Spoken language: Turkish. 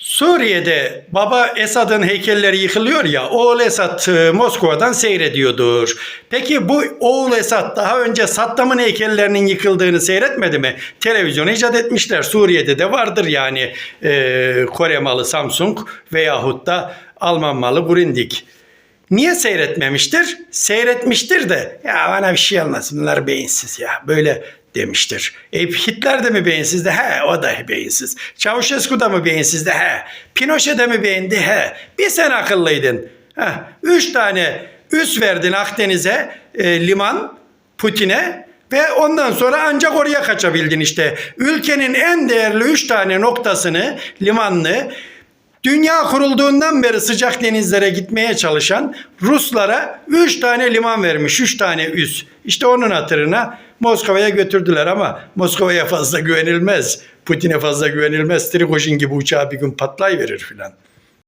Suriye'de baba Esad'ın heykelleri yıkılıyor ya, oğul Esad e, Moskova'dan seyrediyordur. Peki bu oğul Esad daha önce Saddam'ın heykellerinin yıkıldığını seyretmedi mi? Televizyonu icat etmişler. Suriye'de de vardır yani e, Kore malı Samsung veyahut da Alman malı Grundig. Niye seyretmemiştir? Seyretmiştir de ya bana bir şey olmaz bunlar beyinsiz ya böyle demiştir. E Hitler de mi beyinsizdi? He o da beyinsiz. Çavuşescu da mı beyinsizdi? He. Pinochet de mi beğendi? He. Bir sen akıllıydın. Heh. Üç tane üs verdin Akdeniz'e e, liman Putin'e ve ondan sonra ancak oraya kaçabildin işte. Ülkenin en değerli üç tane noktasını, limanını Dünya kurulduğundan beri sıcak denizlere gitmeye çalışan Ruslara 3 tane liman vermiş, 3 tane üs. İşte onun hatırına Moskova'ya götürdüler ama Moskova'ya fazla güvenilmez. Putin'e fazla güvenilmez. Trigojin gibi uçağı bir gün patlayıverir filan.